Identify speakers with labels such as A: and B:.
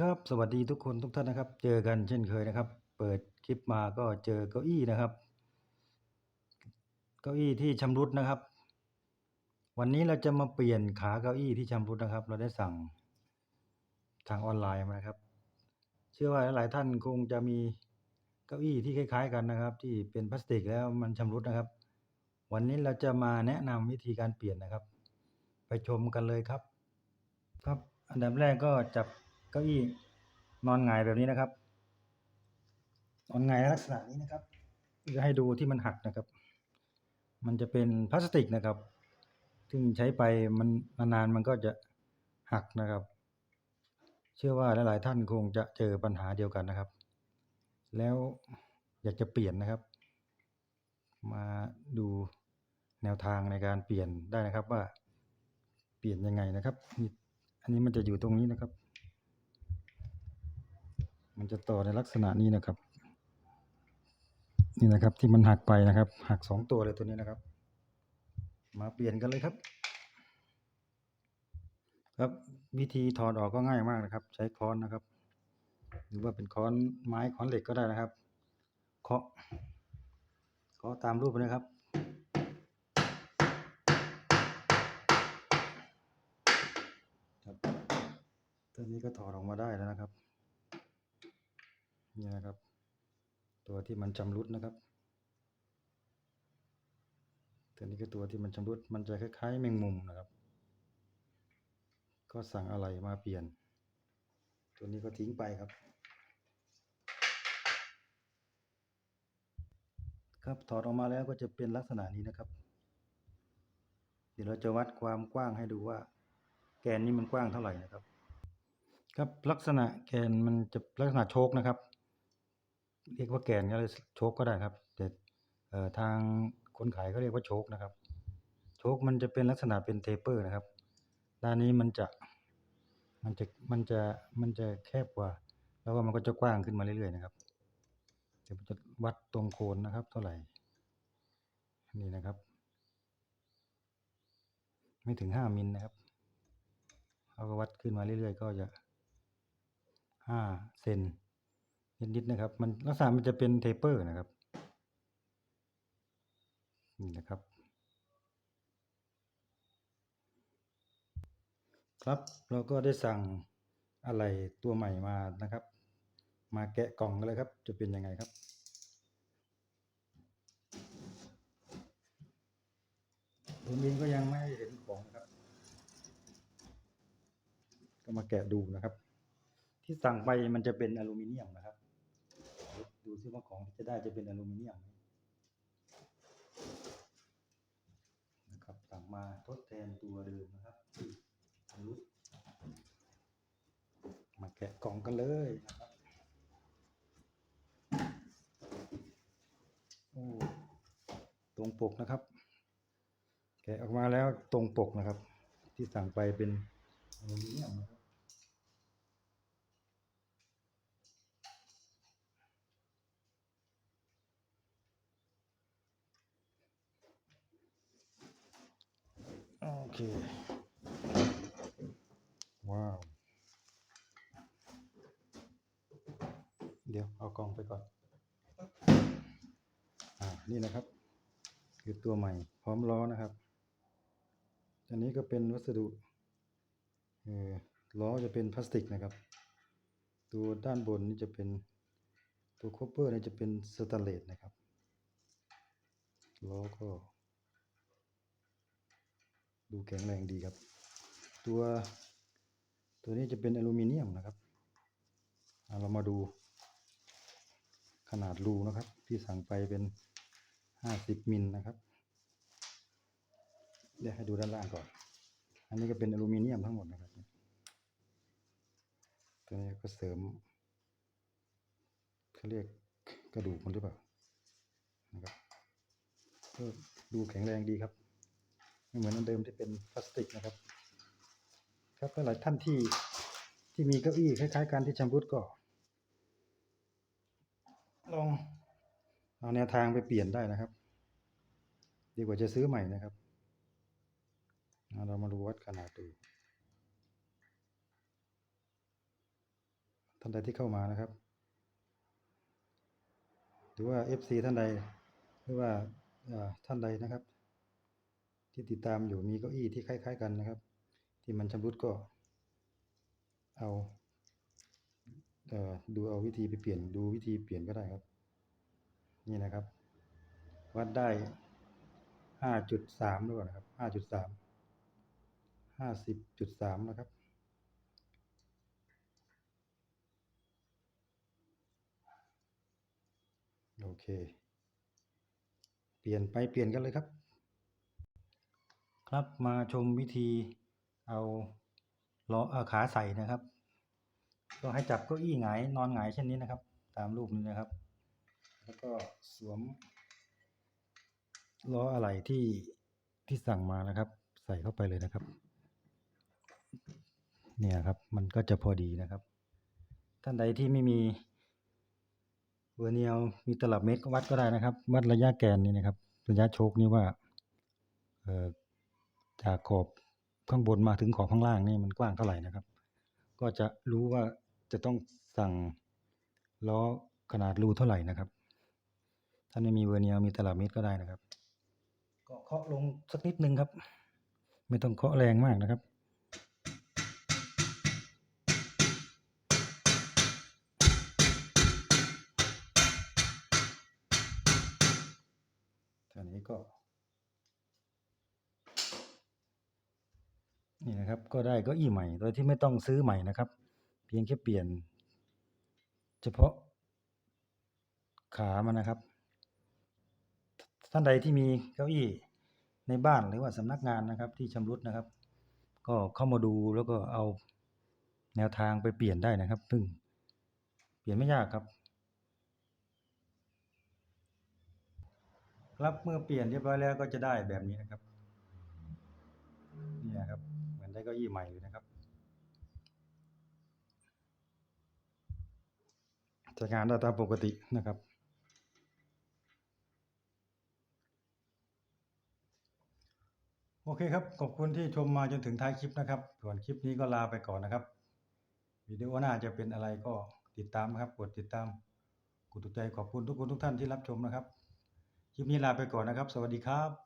A: ครับ สวัสดีทุกคนทุกท่านนะครับ เจอกันเช่นเคยนะครับ เปิดคลิปมาก็เจอเก้าอี้นะครับ เก้าอี้ที่ชำรุดนะครับ วันนี้เราจะมาเปลี่ยนขาเก้าอี้ที่ชำรุดนะครับ เราได้สั่งทางออนไลน์มานะครับ เชื่อว่าหลายท่านคงจะมีเก้าอี้ที่คล้าย ๆ กันนะครับ ที่เป็นพลาสติกแล้วมันชำรุดนะครับ วันนี้เราจะมาแนะนำวิธีการเปลี่ยนนะครับ ไปชมกันเลยครับ ครับ อันดับแรกก็จับ ก้าอี้นอนหงายแบบนี้นะครับ นอนหงายลักษณะนี้นะครับจะให้ดูที่มันหักนะครับ มันจะเป็นพลาสติกนะครับ ซึ่งใช้ไปมันนานๆมันก็จะหักนะครับ เชื่อว่าหลายๆท่านคงจะเจอปัญหาเดียวกันนะครับ แล้วอยากจะเปลี่ยนนะครับ มาดูแนวทางในการเปลี่ยนได้นะครับว่าเปลี่ยนยังไงนะครับ อันนี้มันจะอยู่ตรงนี้นะครับ มันจะต่อในลักษณะนี้นะครับ นี่นะครับที่มันหักไปนะครับ หักสองตัวเลยตัวนี้นะครับ มาเปลี่ยนกันเลยครับ ครับวิธีถอดออกก็ง่ายมากนะครับ ใช้ค้อนนะครับ หรือว่าเป็นค้อนไม้ค้อนเหล็กก็ได้นะครับเคาะเคาะตามรูปนะครับครับตัวนี้ก็ถอดออกมาได้แล้วนะครับ นี่นะครับ ตัวที่มันชำรุดนะครับตัวนี้ก็ตัวที่มันชำรุดมันจะคล้ายๆแมงมุมนะครับ ก็สั่งอะไรมาเปลี่ยน ตัวนี้ก็ทิ้งไปครับ ครับถอดออกมาแล้วก็จะเป็นลักษณะนี้นะครับ เดี๋ยวเราจะวัดความกว้างให้ดูว่า แกนนี้มันกว้างเท่าไหร่นะครับ ครับลักษณะแกนมันจะลักษณะโชคนะครับ เรียกว่าแกนก็เลยโชคก็ได้ครับ แต่เอ่อทางคนขายเขาเรียกว่าโชคนะครับ โชคมันจะเป็นลักษณะเป็นเทปเปอร์นะครับ ด้านนี้มันจะมันจะมันจะมันจะแคบกว่า แล้วก็มันก็จะกว้างขึ้นมาเรื่อยๆนะครับเดี๋ยวจะวัดตรงโคนนะครับ เท่าไหร่นี่นะครับ ไม่ถึงห้ามิลนะครับเราก็วัดขึ้นมาเรื่อยๆ ก็จะห้าเซน นิดๆนะครับ มันลักษณะมันจะเป็นเทปเปอร์นะครับนี่นะครับ ครับเราก็ได้สั่งอะไรตัวใหม่มานะครับ มาแกะกล่องกันเลยครับ จะเป็นยังไงครับผมเองก็ยังไม่เห็นของครับ ก็มาแกะดูนะครับ ที่สั่งไปมันจะเป็นอลูมิเนียมนะครับ ดูซิว่าของที่จะได้จะเป็นอลูมิเนียมนะครับสั่งมาทดแทนตัวเดิมนะครับรุดมาแกะกล่องกันเลยนะครับโอ้ตรงปกนะครับ แกะออกมาแล้วตรงปกนะครับ ที่สั่งไปเป็นอลูมิเนียมนะครับ โอเค ว้าว เดี๋ยวเอากล่องไปก่อน อ่า นี่นะครับ คือตัวใหม่ พร้อมล้อนะครับ อันนี้ก็เป็นวัสดุเออล้อจะเป็นพลาสติกนะครับ ตัวด้านบนนี่จะเป็นตัวคอปเปอร์นี่จะเป็นสแตนเลสนะครับ ล้อก็ ดูแข็งแรงดีครับ ตัวตัวนี้จะเป็นอลูมิเนียมนะครับเรามาดูขนาดรูนะครับ ที่สั่งไปเป็นห้าสิบมิลนะครับเดี๋ยวให้ดูด้านล่างก่อน อันนี้ก็เป็นอลูมิเนียมทั้งหมดนะครับ ตัวนี้ก็เสริมเขาเรียกกระดูกมันหรือเปล่านะครับก็ดูแข็งแรงดีครับ ไม่เหมือนอันเดิมที่เป็นพลาสติกนะครับ ครับหลายท่านที่ที่มีเก้าอี้คล้ายๆกันที่ชำรุดก็ ลองเอาแนวทางไปเปลี่ยนได้นะครับ ดีกว่าจะซื้อใหม่นะครับ เรามาดูวัดขนาดดูท่านใดที่เข้ามานะครับ หรือว่า FC ท่านใด หรือว่าท่านใดนะครับ ที่ติดตามอยู่มีเก้าอี้ที่คล้าย ๆ กันนะครับ ที่มันชำรุดก็เอาเอ่อดูเอาวิธีไปเปลี่ยนดูวิธีเปลี่ยนก็ได้ครับ นี่นะครับ วัดได้5.3หรือเปล่านะครับ5.3 50.3นะครับโอเค เปลี่ยนไปเปลี่ยนกันเลยครับ ครับมาชมวิธีเอาล้อเอาขาใส่นะครับ ก็ให้จับเก้าอี้หงายนอนหงายเช่นนี้นะครับ ตามรูปนี้นะครับ แล้วก็สวมล้ออะไรที่ที่สั่งมานะครับ ใส่เข้าไปเลยนะครับ เนี่ยครับมันก็จะพอดีนะครับ ท่านใดที่ไม่มีเวอร์เนียลมีตลับเมตรก็วัดก็ได้นะครับ วัดระยะแกนนี่นะครับ ระยะโชคนี่ว่าเอ่อ จากขอบข้างบนมาถึงขอบข้างล่างนี่มันกว้างเท่าไหร่นะครับ ก็จะรู้ว่าจะต้องสั่งล้อขนาดรูเท่าไหร่นะครับ ถ้าไม่มีเวอร์เนียลมีตลับมตรก็ได้นะครับ ก็เคาะลงสักนิดนึงครับ ไม่ต้องเคาะแรงมากนะครับท่านี้ก็ นี่นะครับ ก็ได้ก็อี้ใหม่ โดยที่ไม่ต้องซื้อใหม่นะครับ เพียงแค่เปลี่ยน เฉพาะขามันนะครับ ท่านใดที่มีเก้าอี้ในบ้านหรือว่าสำนักงานนะครับ ที่ชำรุดนะครับ ก็เข้ามาดูแล้วก็เอาแนวทางไปเปลี่ยนได้นะครับ ซึ่งเปลี่ยนไม่ยากครับ ครับเมื่อเปลี่ยนเรียบร้อยแล้วก็จะได้แบบนี้นะครับนี่ยครับ ได้เก้าอี้ใหม่เลยนะครับใช้งานได้ตามปกตินะครับโอเคครับ ขอบคุณที่ชมมาจนถึงท้ายคลิปนะครับ ส่วนคลิปนี้ก็ลาไปก่อนนะครับ วิดีโอหน้าจะเป็นอะไรก็ติดตามนะครับ กดติดตามกดถูกใจขอบคุณทุกคนทุกท่านที่รับชมนะครับ คลิปนี้ลาไปก่อนนะครับ สวัสดีครับ